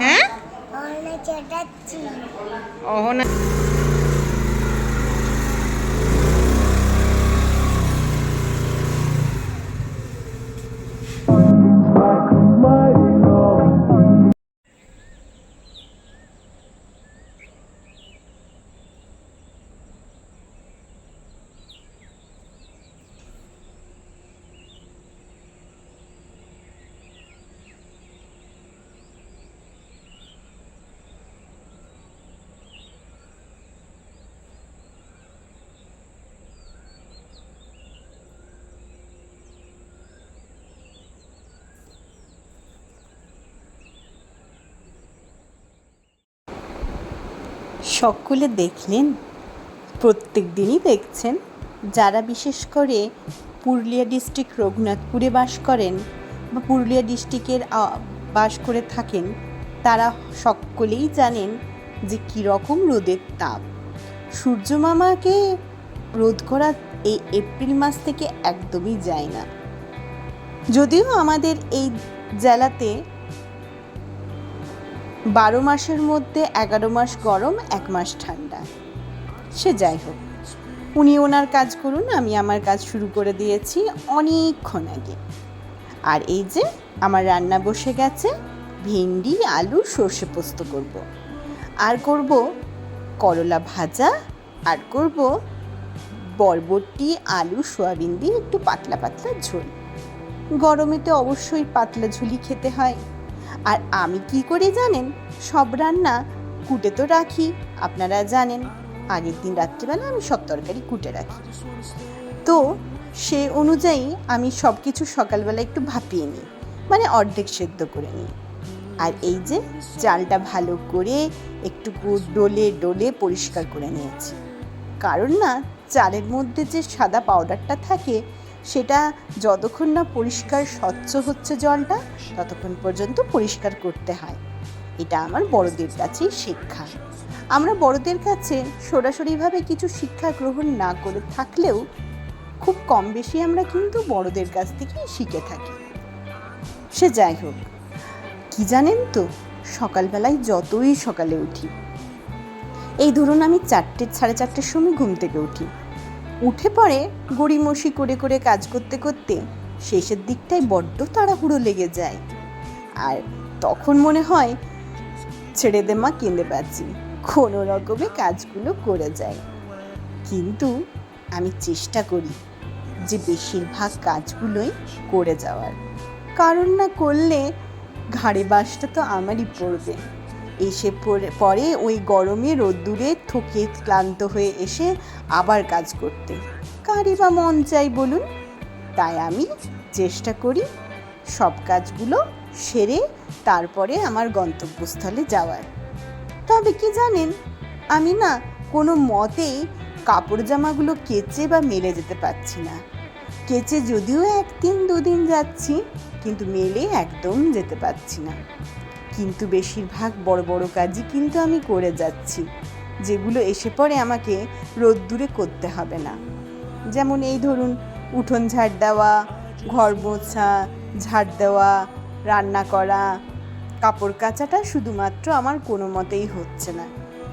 হ্যাঁ? অহনা সকলে দেখলেন, প্রত্যেক দিনই দেখছেন। যারা বিশেষ করে পুরুলিয়া ডিস্ট্রিক্ট রঘুনাথপুরে বাস করেন বা পুরুলিয়া ডিস্ট্রিক্টের বাস করে থাকেন, তারা সকলেই জানেন যে কীরকম রোদের তাপ। সূর্য মামাকে রোধ করা এই এপ্রিল মাস থেকে একদমই যায় না। যদিও আমাদের এই জেলাতে বারো মাসের মধ্যে এগারো মাস গরম, এক মাস ঠান্ডা। সে যাই হোক, উনি ওনার কাজ করুন, আমি আমার কাজ শুরু করে দিয়েছি অনেকক্ষণ আগে। আর এই যে, আমার রান্না বসে গেছে, ভেন্ডি, আলু, সর্ষে পোস্ত করব। আর করব করলা ভাজা, আর করব বরবটি, আলু, সোয়াবিন দিয়ে একটু পাতলা পাতলা ঝোল। গরমে তো অবশ্যই পাতলা ঝুলি খেতে হয়। আর আমি কি করে জানেন? সব রান্না কুটে তো রাখি, আপনারা জানেন। আগের দিন রাত্রিবেলা আমি সব তরকারি কুটে রাখি। তো সে অনুযায়ী আমি সব কিছু সকালবেলা একটু ভাপিয়ে নিই মানে অর্ধেক সেদ্ধ করে নিই। আর এই যে চালটা ভালো করে একটু ডলে ডলে পরিষ্কার করে নিয়েছি। কারণ না, চালের মধ্যে যে সাদা পাউডারটা থাকে সেটা যতক্ষণ না পরিষ্কার স্বচ্ছ হচ্ছে জলটা, ততক্ষণ পর্যন্ত পরিষ্কার করতে হয়। এটা আমার বড়দের কাছেই শিক্ষা। আমরা বড়দের কাছে সরাসরিভাবে কিছু শিক্ষা গ্রহণ না করে থাকলেও খুব কম বেশি আমরা কিন্তু বড়দের কাছ থেকেই শিখে থাকি। সে যাই হোক, কী জানেন তো, সকালবেলায় যতই সকালে উঠি, এই ধরুন আমি চারটে, সাড়ে চারটের সময় ঘুম থেকে উঠি। উঠে পড়ে গড়িমসি করে করে কাজ করতে করতে শেষের দিকটায় বড্ড তাড়াহুড়ো লেগে যায়। আর তখন মনে হয়, ছেড়ে দে মা, কেঁদে পাচ্ছি। কোনো রকমে কাজগুলো করে যায়। কিন্তু আমি চেষ্টা করি যে বেশিরভাগ কাজগুলোই করে যাওয়ার। কারণ না করলে ঘাড়ে বাসটা তো আমারই পড়বে। এসে পরে- ওই গরমে রোদ্দুরে থকে ক্লান্ত হয়ে এসে আবার কাজ করতে। কারই বা মন চাই বলুন। তাই আমি চেষ্টা করি সব কাজগুলো সেরে তারপরে আমার গন্তব্যস্থলে যাওয়ার। তবে কি জানেন, আমি না কোনো মতেই কাপড় জামাগুলো কেচে বা মেলে যেতে পারছি না। কেচে যদিও একদিন দুদিন যাচ্ছি, কিন্তু মেলে একদম যেতে পারছি না। কিন্তু বেশিরভাগ বড় বড় কাজই কিন্তু আমি করে যাচ্ছি। যেগুলো এসে পরে আমাকে রোদ্দুরে করতে হবে না। যেমন এই ধরুন, উঠোন ঝাড় দেওয়া, ঘর মোছা, ঝাড় দেওয়া, রান্না করা, কাপড় কাচাটা শুধুমাত্র আমার কোনো মতেই হচ্ছে না।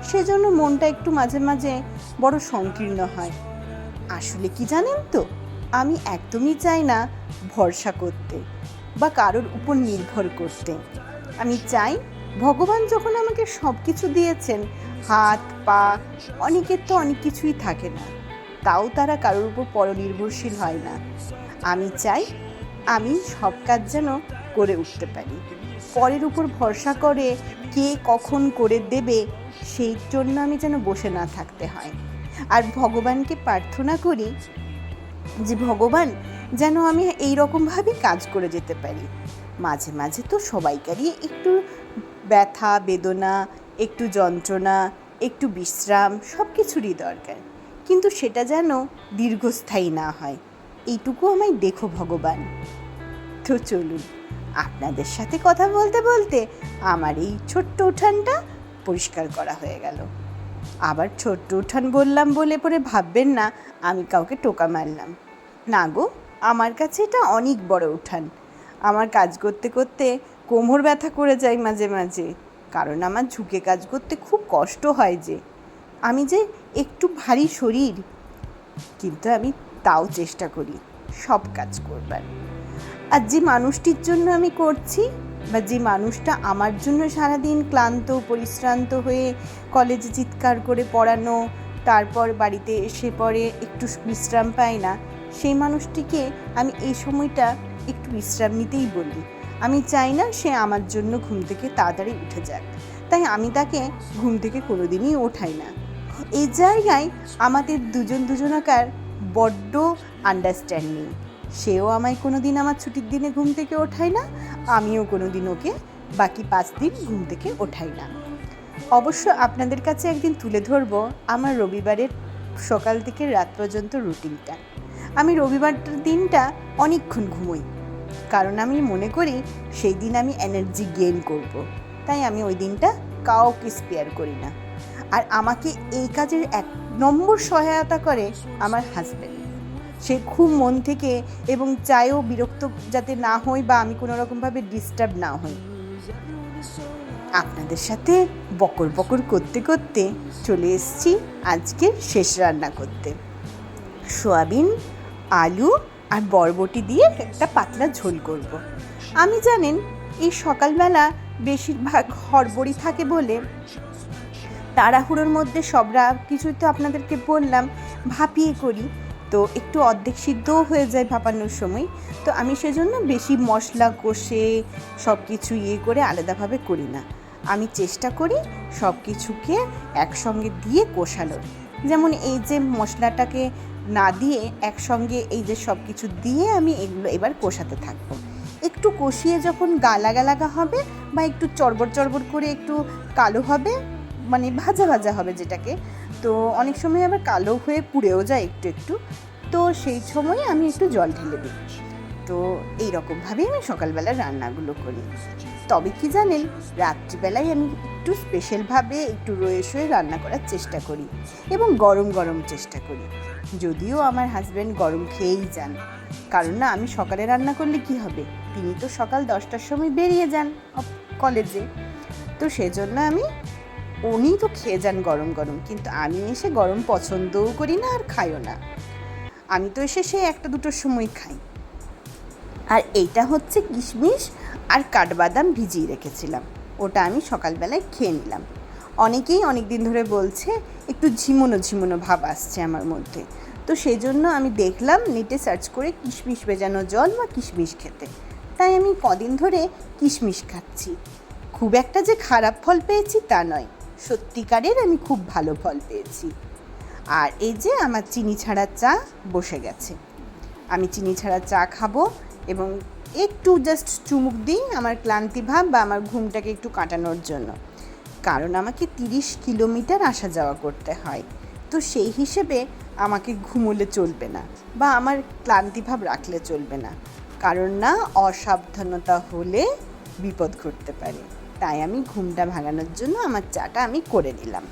সেজন্য মনটা একটু মাঝে মাঝে বড় সংকীর্ণ হয়। আসলে কি জানেন তো, আমি একদমই চাই না ভরসা করতে বা কারোর উপর নির্ভর করতে। আমি চাই ভগবান যখন আমাকে সব কিছু দিয়েছেন, হাত, পা অনেকের তো অনেক কিছুই থাকে না। তাও তারা কারোর উপর পরনির্ভরশীল হয় না। আমি চাই আমি সব কাজ যেন করে উঠতে পারি। পরের উপর ভরসা করে কে কখন করে দেবে, সেই জন্য আমি যেন বসে না থাকতে হয়। আর ভগবানকে প্রার্থনা করি যে, ভগবান, যেন আমি এই রকমভাবে কাজ করে যেতে পারি। মাঝে মাঝে তো সবাইকারই একটু ব্যথা, বেদনা, একটু যন্ত্রণা, একটু বিশ্রাম সব কিছুরই দরকার। কিন্তু সেটা যেন দীর্ঘস্থায়ী না হয়। এইটুকু আমায় দেখো ভগবান। তো চলুন, আপনাদের সাথে কথা বলতে বলতে আমার এই ছোট্ট উঠানটা পরিষ্কার করা হয়ে গেল। আবার ছোট্ট উঠান বললাম বলে পরে ভাববেন না, আমি কাউকে টোকা মারলাম। না গো, আমার কাছে এটা অনেক বড় উঠান। আমার কাজ করতে করতে কোমর ব্যথা করে যায় মাঝে মাঝে। কারণ আমার ঝুঁকে কাজ করতে খুব কষ্ট হয় যে। আমি যে একটু ভারী শরীর, কিন্তু আমি তাও চেষ্টা করি সব কাজ করবার। আর যে মানুষটির জন্য আমি করছি বা যে মানুষটা আমার জন্য সারাদিন ক্লান্ত, পরিশ্রান্ত হয়ে কলেজে চিৎকার করে পড়ানো, তারপর বাড়িতে এসে পরে একটু বিশ্রাম পায় না, সেই মানুষটিকে আমি এই সময়টা একটু বিশ্রাম নিতেই বলি আমি চাই না সে আমার জন্য ঘুম থেকে তাড়াতাড়ি উঠে যাক। তাই আমি তাকে ঘুম থেকে কোনোদিনই ওঠাই না। এই জায়গায় আমাদের দুজন দুজনাকার বড্ড আন্ডারস্ট্যান্ডিং সেও আমায় কোনো দিন আমার ছুটির দিনে ঘুম থেকে ওঠায় না, আমিও কোনো দিন ওকে বাকি পাঁচ দিন ঘুম থেকে ওঠাই না। অবশ্য আপনাদের কাছে একদিন তুলে ধরবো আমার রবিবারের সকাল থেকে রাত পর্যন্ত রুটিনটা। আমি রবিবারটার দিনটা অনেকক্ষণ ঘুমোই। কারণ আমি মনে করি সেই দিন আমি এনার্জি গেইন করব। তাই আমি ওই দিনটা কাউকে স্পেয়ার করি না। আর আমাকে এই কাজের এক নম্বর সহায়তা করে আমার হাজব্যান্ড সে খুব মন থেকে এবং চায়ও বিরক্ত যাতে না হই বা আমি কোনো রকমভাবে ডিস্টার্ব না হই। আপনাদের সাথে বকর বকর করতে করতে চলে এসেছি আজকে শেষ রান্না করতে। সোয়াবিন, আলু আর বরবটি দিয়ে একটা পাতলা ঝোল করব। আমি জানেন, এই সকালবেলা বেশিরভাগ হড়বড়ি থাকে বলে। তাড়াহুড়োর মধ্যে সবরা কিছুই তো আপনাদেরকে বললাম, ভাপিয়ে করি। তো একটু অর্ধেক সিদ্ধও হয়ে যায় ভাপানোর সময়। তো আমি সেজন্য বেশি মশলা কষে সব কিছু ইয়ে করে আলাদাভাবে করি না। আমি চেষ্টা করি সব কিছুকে একসঙ্গে দিয়ে কষানোর। যেমন এই যে মশলাটাকে না দিয়ে একসঙ্গে এই যে সব কিছু দিয়ে আমি এগুলো এবার কষাতে থাকব। একটু কষিয়ে যখন গালা গালাগা হবে বা একটু চড়বড় চড়বড় করে একটু কালো হবে মানে ভাজা ভাজা হবে যেটাকে, তো অনেক সময় আবার কালো হয়ে পুড়েও যায় একটু একটু, তো সেই সময় আমি একটু জল ঢেলে দিই। তো এই রকমভাবেই আমি সকালবেলা রান্নাগুলো করি। তবে কি জানেন, রাত্রিবেলায় আমি একটু স্পেশালভাবে একটু রয়ে শয়ে রান্না করার চেষ্টা করি এবং গরম গরম চেষ্টা করি। যদিও আমার হাজব্যান্ড গরম খেয়েই যান। কারণ না, আমি সকালে রান্না করলে কি হবে? তিনি তো সকাল দশটার সময় বেরিয়ে যান কলেজে। তো সেজন্য আমি উনি তো খেয়ে যান গরম গরম। কিন্তু আমি এসে গরম পছন্দও করি না আর খাইও না। আমি তো এসে সেই একটা দুটোর সময় খাই। আর এইটা হচ্ছে কিশমিশ আর কাঠবাদাম ভিজিয়ে রেখেছিলাম। ওটা আমি সকালবেলায় খেয়ে নিলাম। অনেকেই অনেক দিন ধরে বলছে, একটু ঝিমোনো ঝিমোনো ভাব আসছে আমার মধ্যে। তো সেই জন্য আমি দেখলাম, নেটে সার্চ করে কিশমিশ ভেজানো জল বা কিশমিশ খেতে। তাই আমি কদিন ধরে কিশমিশ খাচ্ছি। খুব একটা যে খারাপ ফল পেয়েছি তা নয়। সত্যিকারের আমি খুব ভালো ফল পেয়েছি। আর এই যে আমার চিনি ছাড়া চা বসে গেছে। আমি চিনি ছাড়া চা খাব এবং একটু জাস্ট চুমুক দিই আমার ক্লান্তি ভাব বা আমার ঘুমটাকে একটু কাটানোর জন্য। কারণ আমাকে তিরিশ কিলোমিটার আসা যাওয়া করতে হয়। তো সেই হিসেবে আমাকে ঘুমোলে চলবে না বা আমার ক্লান্তি ভাব রাখলে চলবে না। কারণ না, অসাবধানতা হলে বিপদ ঘটতে পারে। তাই আমি ঘুমটা ভাঙানোর জন্য আমার চাটা আমি করে নিলাম।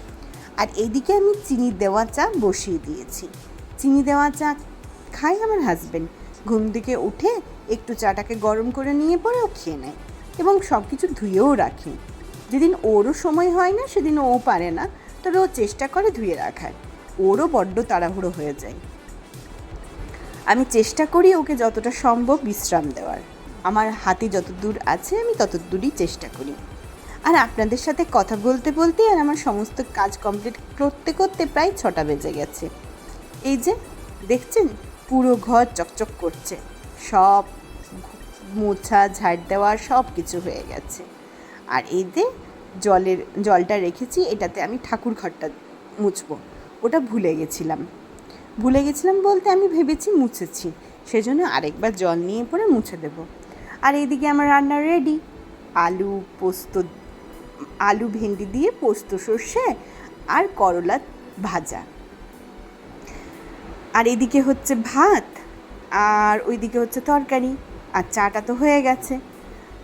আর এইদিকে আমি চিনি দেওয়া চা বসিয়ে দিয়েছি। চিনি দেওয়া চা খাই আমার হাজব্যান্ড ঘুম থেকে উঠে একটু চাটাকে গরম করে নিয়ে পরে ও খেয়ে নেয় এবং সব কিছু ধুয়েও রাখি। যেদিন ওরও সময় হয় না, সেদিন ও পারে না, তবে ও চেষ্টা করে ধুয়ে রাখার। ওরও বড্ড তাড়াহুড়ো হয়ে যায়। আমি চেষ্টা করি ওকে যতটা সম্ভব বিশ্রাম দেওয়ার। আমার হাতে যত দূর আছে, আমি তত দূরই চেষ্টা করি। আর আপনাদের সাথে কথা বলতে বলতে আর আমার সমস্ত কাজ কমপ্লিট করতে করতে প্রায় ছটা বেজে গেছে। এই যে, দেখছেন? পুরো ঘর চকচক করছে। সব মোছা, ঝাড় দেওয়া, সব কিছু হয়ে গেছে। আর যে জলের, জলটা রেখেছি, এটাতে আমি ঠাকুর ঘরটা মুছবো। ওটা ভুলে গেছিলাম। ভুলে গেছিলাম বলতে আমি ভেবেছি মুছেছি। সেজন্য আরেকবার জল নিয়ে পরে মুছে দেব। আর এইদিকে আমার রান্না রেডি আলু পোস্ত, আলু ভেন্ডি দিয়ে পোস্ত সর্ষে আর করলা ভাজা। আর এদিকে হচ্ছে ভাত, আর ওইদিকে হচ্ছে তরকারি, আর চাটা তো হয়ে গেছে।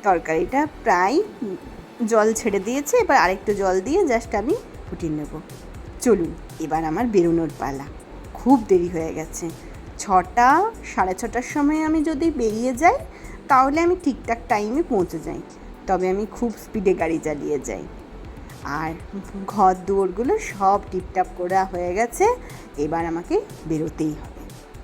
তরকারিটা প্রায় জল ছেড়ে দিয়েছে, এবার আরেকটু জল দিয়ে জাস্ট আমি ফুটিয়ে নেব। চলুন, এবার আমার বেরোনোর পালা। খুব দেরি হয়ে গেছে। ছটা, সাড়ে ছটার সময় আমি যদি বেরিয়ে যাই, তাহলে আমি ঠিকঠাক টাইমে পৌঁছে যাই। তবে আমি খুব স্পিডে গাড়ি চালিয়ে যাই। আর ঘর দুয়ারগুলো সব টিপটাপ করা হয়ে গেছে। এবার আমাকে বেরোতেই হবে।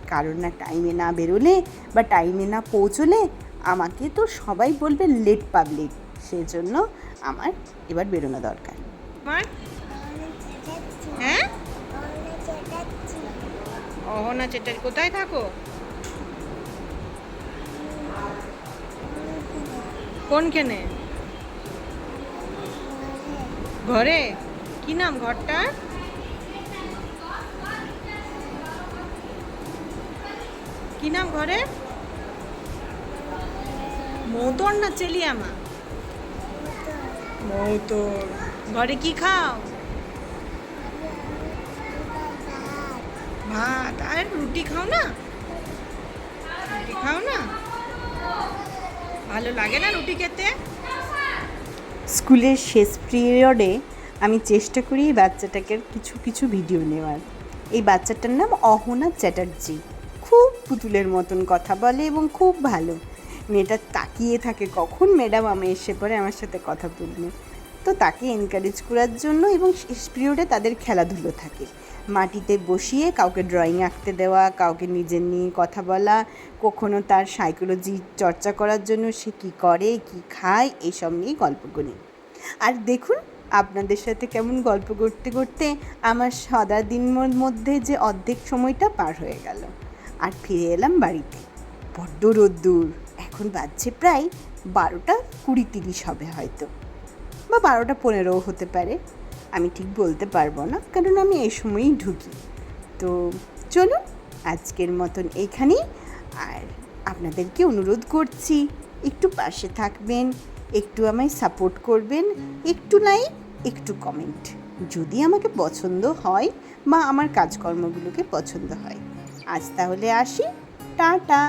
কারণ না টাইমে না বেরোলে বা টাইমে না পৌঁছলে আমাকে তো সবাই বলবে লেট পাবলিক সেজন্য আমার এবার বেরোনো দরকার। হ্যাঁ? কোথায় থাকো? কোনখানে ঘরে? কি নাম ঘরটা কি নাম ঘরে? মৌতর না চেলিয়ামা? মৌতর ঘরে কি খাও? ভাত। আর রুটি খাও না? রুটি খাও না? ভালো লাগে না রুটি খেতে? স্কুলের শেষ পিরিয়ডে আমি চেষ্টা করি বাচ্চাটাকে কিছু কিছু ভিডিও নেওয়ার। এই বাচ্চাটার নাম অহনা চ্যাটার্জি। খুব পুতুলের মতন কথা বলে এবং খুব ভালো। মেয়েটা তাকিয়ে থাকে কখন ম্যাডাম আমি এসে পরে আমার সাথে কথা বলবে। তো তাকে এনকারেজ করার জন্য এবং পিরিয়ডে তাদের খেলাধুলো থাকে। মাটিতে বসিয়ে কাউকে ড্রয়িং আঁকতে দেওয়া, কাউকে নিজের নিয়ে কথা বলা, কখনো তার সাইকোলজি চর্চা করার জন্য সে কী করে, কী খায় এইসব নিয়ে গল্প করি। আর দেখুন, আপনাদের সাথে কেমন গল্প করতে করতে আমার সাদা দিনের মধ্যে যে অর্ধেক সময়টা পার হয়ে গেল। আর ফিরে এলাম বাড়িতে। বড্ড রোদ্দুর। এখন বাজছে প্রায় বারোটা কুড়ি তিরিশ হবে হয়তো। বা বারোটা পনেরোও হতে পারে। আমি ঠিক বলতে পারব না, কারণ আমি এই সময়ই ঢুকি। তো চলুন আজকের মতন এইখানেই আর আপনাদেরকে অনুরোধ করছি, একটু পাশে থাকবেন, একটু আমায় সাপোর্ট করবেন, একটু নাই একটু কমেন্ট। যদি আমাকে পছন্দ হয় বা আমার কাজকর্মগুলোকে পছন্দ হয়। আজ তাহলে আসি। টাটা।